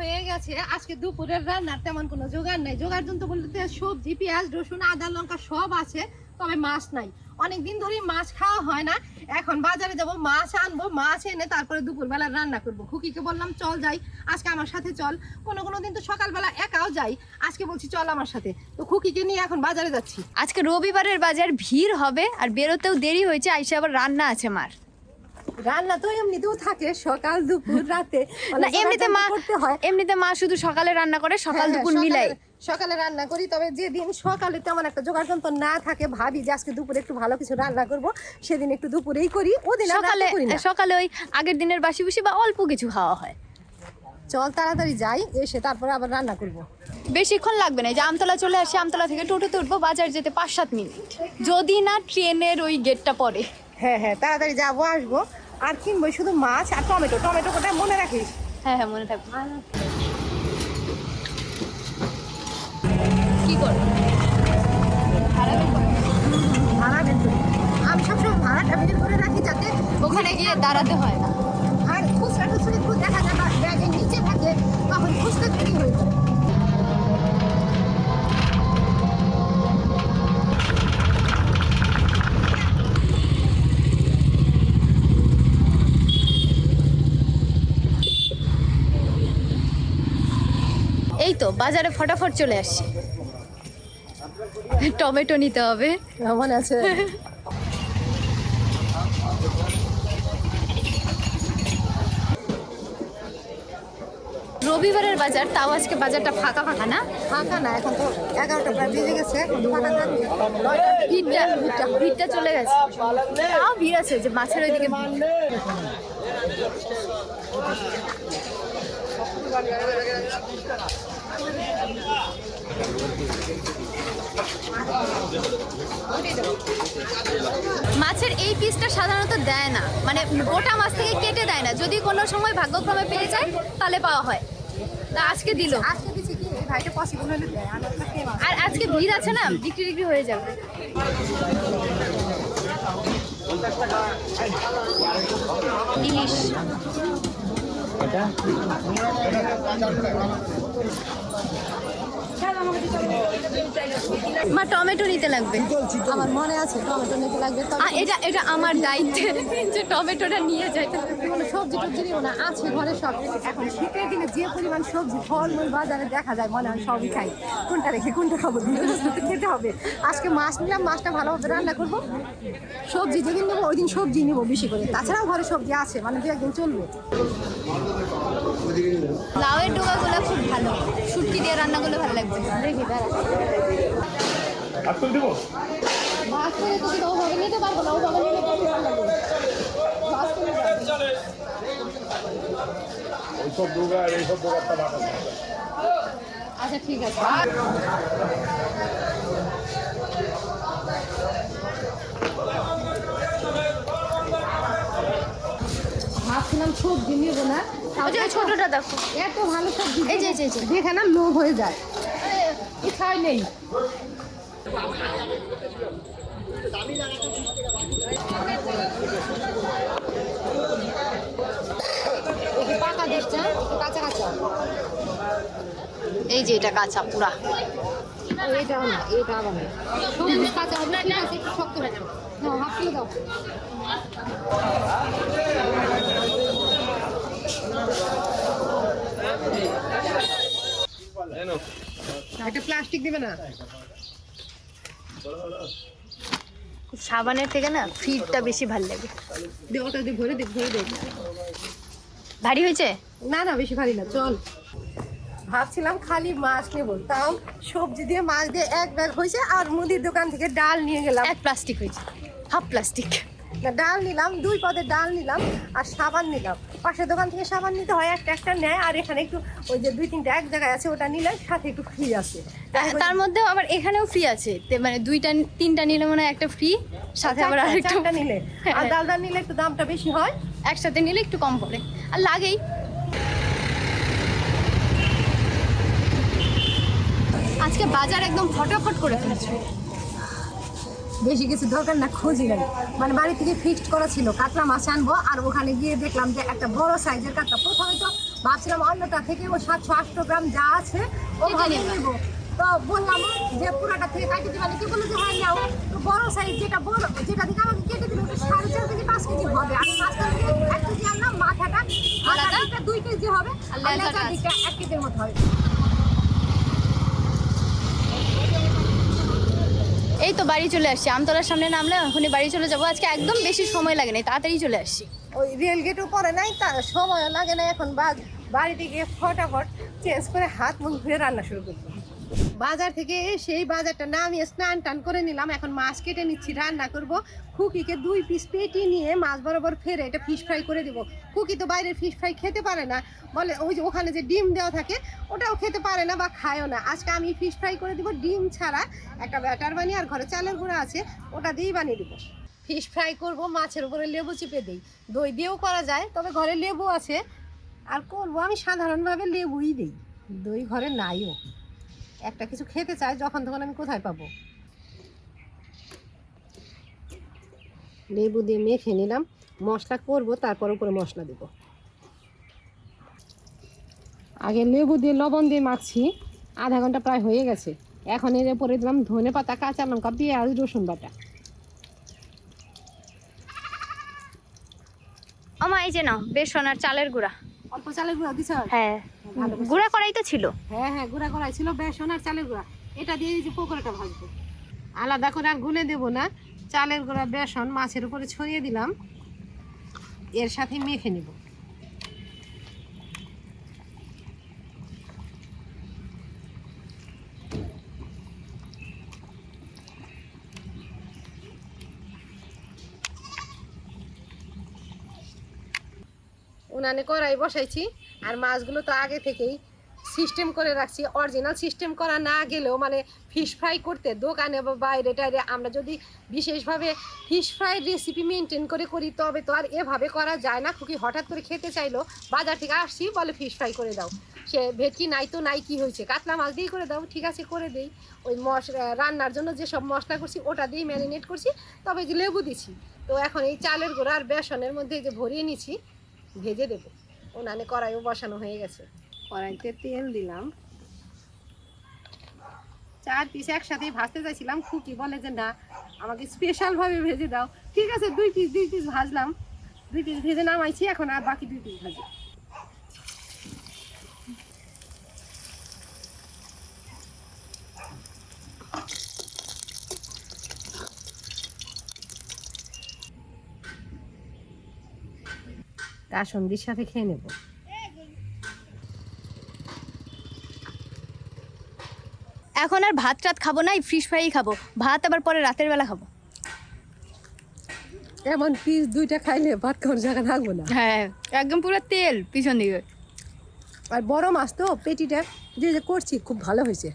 হয়ে গেছে। আজকে দুপুরের রান্নার তেমন কোনো জোগাড় নাই। জোগাড় জন্য বলতে সবজি, পেঁয়াজ, রসুন, আদা, লঙ্কা সব আছে, তবে মাছ নাই। অনেক দিন ধরেই মাছ খাওয়া হয় না। এখন বাজারে যাব, মাছ আনব, মাছ এনে তারপরে দুপুরবেলা রান্না করব। খুকিকে বললাম, চল যাই, আজকে আমার সাথে চল। কোনো কোনো দিন তো সকালবেলা একাও যাই। আজকে বলছি, চল আমার সাথে। তো খুকিকে নিয়ে এখন বাজারে যাচ্ছি। আজকে রবিবারের বাজার ভিড় হবে, আর বেরোতেও দেরি হয়েছে, আইসে আবার রান্না আছে মার। রান্না তো এমনিতেও থাকে সকাল দুপুর রাতে। না এমনিতে মা করতে হয়। এমনিতে মা শুধু সকালে রান্না করে সকাল হ্যাঁ, দুপুর হ্যাঁ, মিলাই। সকালে- সকালে রান্না করি তবে যেদিন সকালে তেমন একটা যন্ত্র না থাকে ভাবি যে আজকে দুপুরে একটু ভালো কিছু রান্না করব সেদিন একটু দুপুরেই করি ওদিন সকালে। সকালে ওই আগের দিনের বাসি বুসি বা অল্প কিছু খাওয়া হয়। চল তাড়াতাড়ি যাই এসে তারপরে আবার রান্না করব। বেশিক্ষণ লাগবে না এই যে আমতলা চলে আসি আমতলা থেকে টোটোতে উঠবো বাজার যেতে পাঁচ সাত মিনিট। যদি না ট্রেনের ওই গেটটা পড়ে। হ্যাঁ হ্যাঁ তাড়াতাড়ি যাব আসব। আর কিনবো শুধু মাছ আর টমেটো। টমেটো কোথায়? মনে রাখিস? হ্যাঁ হ্যাঁ মনে থাকবে। কি করব ভাড়া বের করি। আমি সবসময় ভাড়াটা বের করে রাখি যাতে ওখানে গিয়ে দাঁড়াতে হয় না। আর খুচরা টুচরা একটু দেখা যায় ব্যাগের নিচে থাকে তখন খুচরা দেরি হয়ে যায়। বাজারে ফটাফট চলে আসছি। টমেটো নিতে হবে। মনে আছে। রবিবারের বাজার তাও আজকে বাজারটা ফাঁকা ফাঁকা না? ফাঁকা না এখন তো এগারোটা প্রায় বেজে গেছে ভিড়টা ভিড়টা ভিড়টা চলে গেছে। তাও ভিড় আছে যে মাছের ওইদিকে মাছের এই পিসটা সাধারণত দেয় না। মানে গোটা মাছ থেকে কেটে দেয় না। যদি কোনো সময় ভাগ্যক্রমে পেয়ে যায় তাহলে পাওয়া হয়। তা আজকে দিল। আর আজকে ভিড় আছে না? বিক্রি বিক্রি হয়ে যাবে। ইলিশ। 好的。মা টমেটো নিতে লাগবে। আমার মনে আছে টমেটো নিতে লাগবে। এটা এটা আমার দায়িত্বে যে টমেটোটা নিয়ে যাইতে। কোনো সবজি টবজি নিও না আছে ঘরে সব। এখন শীতের দিনে যে পরিমাণ সবজি ফল মূল বাজারে দেখা যায় মনে হয় সবই খাই। কোনটা রেখে কোনটা খাব দুটো খেতে হবে। আজকে মাছ নিলাম মাছটা ভালোভাবে রান্না করব। সবজি যেদিন নেব ওই দিন সবজি নেব বেশি করে। তাছাড়াও ঘরে সবজি আছে মানে দু একদিন চলবে। লাউয়ের ডোকাগুলো খুব ভালো। শুটকি দিয়ে রান্না করলে ভালো লাগবে দেখি দাঁড়া আটকে দেবো? মাছ করে তো ওভাবে নিতে পারব না ওভাবে নিলে বেশি ভালো লাগবে মাছ করে যাবে। ওইসব এইসব দোকানটা বাটা আচ্ছা ঠিক আছে। ভাবছিলাম সবজি নেব না ওই যে ছোটটা দেখো। এত ভালো সবজি এই যে, এই যে, দেখে না লোভ হয়ে যায়। ইচ্ছাই নেই। পাকা হ্যাঁ? কাঁচা কাঁচা? এই যে এটা কাঁচা পুরা। এটাও না এটা আবার না। সবুজ কাঁচা হবে ঠিক আছে একটু শক্ত নাও হাফ কিলো দাও। একটা প্লাস্টিক দিবে না? সাবানের থেকে না ফিটটা বেশি ভালো লাগে। দিয়ে ভরে দে ভরে দে। ভারী হয়েছে? না না বেশি ভারী না চল। ভাবছিলাম খালি মাছ নেব তাও সবজি দিয়ে মাছ দিয়ে এক ব্যাগ হয়েছে আর মুদির দোকান থেকে ডাল নিয়ে গেলাম। এক প্লাস্টিক হয়েছে হাফ প্লাস্টিক ডাল নিলাম দুই পদের ডাল নিলাম আর সাবান নিলাম। পাশের দোকান থেকে সাবান নিতে হয় একটা একটা নেয় আর এখানে একটু ওই যে দুই তিনটা এক জায়গায় আছে ওটা নিলে সাথে একটু ফ্রি আছে। তার মধ্যেও আবার এখানেও ফ্রি আছে। মানে দুইটা তিনটা নিলে মনে হয় একটা ফ্রি সাথে আবার আরেকটা নিলে। আর। ডাল ডাল নিলে একটু দামটা বেশি হয়। একসাথে নিলে একটু কম পড়ে। আর লাগেই। আজকে বাজার একদম ফটাফট করে ফেলেছে। বেশি কিছু দরকার না খুঁজি নাই মানে বাড়ি থেকে ফিক্সড করা ছিল কাতলা মাছ আনব আর ওখানে গিয়ে দেখলাম যে একটা বড় সাইজের কাতলা। প্রথমে তো ভাবছিলাম অন্যটা থেকে ও সাতশো আটশো গ্রাম যা আছে ও কেটে ভাবে তো বললাম যে পুরাটা থেকে কাটিয়ে দিবা কি বলল যে হ্যাঁ নাও। তো বড় সাইজ যেটা বড় যেটা থেকে আমাকে কেটে দিবে ওটা সাড়ে চার থেকে পাঁচ কেজি হবে। আর মাছটা থেকে এক কেজি আনলাম মাথাটা দিকটা দুই কেজি হবে আর আর লেজার দিকটা এক কেজির মতো হবে। এই তো বাড়ি চলে আসছি। আমতলার সামনে নামলে এখনই বাড়ি চলে যাব। আজকে একদম বেশি সময় লাগে নাই, তাড়াতাড়ি চলে আসছি। ওই রেল গেটও পরে নাই তার সময় লাগে না এখন বাড়িতে গিয়ে ফটাফট চেঞ্জ করে হাত মুখ ধুয়ে রান্না শুরু করব। বাজার থেকে সেই বাজারটা না নামিয়ে স্নান টান করে নিলাম। এখন মাছ কেটে নিচ্ছি, রান্না করব। খুকিকে দুই পিস পেটি নিয়ে মাছ বরাবর ফেরে এটা ফিশ ফ্রাই করে দিব। খুকি তো বাইরের ফিশ ফ্রাই খেতে পারে না। বলে ওই যে ওখানে যে ডিম দেওয়া থাকে, ওটাও খেতে পারে না বা খায়ও না। আজকে আমি ফিশ ফ্রাই করে দিব ডিম ছাড়া। একটা ব্যাটার বানিয়ে আর ঘরে চালের গুঁড়া আছে, ওটা দিয়েই বানিয়ে দেবো। ফিশ ফ্রাই করব, মাছের উপরে লেবু চিপে দিই। দই দিয়েও করা যায়, তবে ঘরে লেবু আছে। আর করব আমি সাধারণভাবে লেবুই দিই। দই ঘরে নাইও। একটা কিছু খেতে চাই যখন তখন আমি কোথায় পাবো? লেবু দিয়ে মেখে নিলাম মশলা করব তারপর উপরে মশলা দেব। আগে লেবু দিয়ে লবণ দিয়ে মাখছি আধা ঘণ্টা প্রায় হয়ে গেছে। এখন এর উপরে দিলাম ধনে পাতা কাঁচা লঙ্কা পেঁয়াজ রসুন বাটা। আমার এই যে নাও বেসন আর চালের গুঁড়া। অল্প চালের গুঁড়া দিছ? হ্যাঁ। গুঁড়া করাই তো ছিল। হ্যাঁ হ্যাঁ গুঁড়া করাই ছিল বেসন আর চালের গুঁড়া। এটা দিয়ে এই যে পকোড়াটা ভাজবো। আলাদা করে আর গুলে দেবো না। চালের গুঁড়া বেসন মাছের উপরে ছড়িয়ে দিলাম। এর সাথে মেখে নেব। উনানে কড়াই বসাইছি, আর মাছগুলো তো আগে থেকেই সিস্টেম করে রাখছি অরিজিনাল সিস্টেম করা না গেলেও মানে ফিশ ফ্রাই করতে দোকানে বা বাইরে টাইরে আমরা যদি বিশেষভাবে ফিশ ফ্রাই রেসিপি মেনটেন করে করি, তবে তো আর এভাবে করা যায় না। খুকি হঠাৎ করে খেতে চাইলো, বাজার থেকে আসছি, বলে ফিশ ফ্রাই করে দাও। সে ভেটকি নাই তো নাই, কি হয়েছে? কাতলা মাছ দিয়েই করে দাও, ঠিক আছে, করে দিই। ওই মশ রান্নার জন্য যেসব মশলা করছি, ওটা দিয়ে ম্যারিনেট করছি, তবে যে লেবু দিছি। তো এখন এই চালের গুঁড়া আর বেসনের মধ্যে যে ভরিয়ে নিছি ভেজে দেবো। উনানে কড়াইও বসানো হয়ে গেছে। কড়াইতে তেল দিলাম। চার পিস একসাথে ভাজতে চাইছিলাম, খুকি বলে যে, না, আমাকে স্পেশালভাবে ভেজে দাও। ঠিক আছে, দুই পিস দুই পিস ভাজলাম। দুই পিস ভেজে নামাইছি, এখন আর বাকি দুই পিস ভাজি। কাসন্দির সাথে খেয়ে নেব। এখন আর ভাত টাত খাব না এই ফিশ ফ্রাই খাব। ভাত আবার পরে রাতের বেলা খাব। এমন পিস দুইটা খাইলে ভাত খাওয়ার জায়গা থাকব না। হ্যাঁ একদম পুরো তেল পিছন দিকে। আর বড় মাছ তো পেটিটা। যে যে করছি খুব ভালো হয়েছে।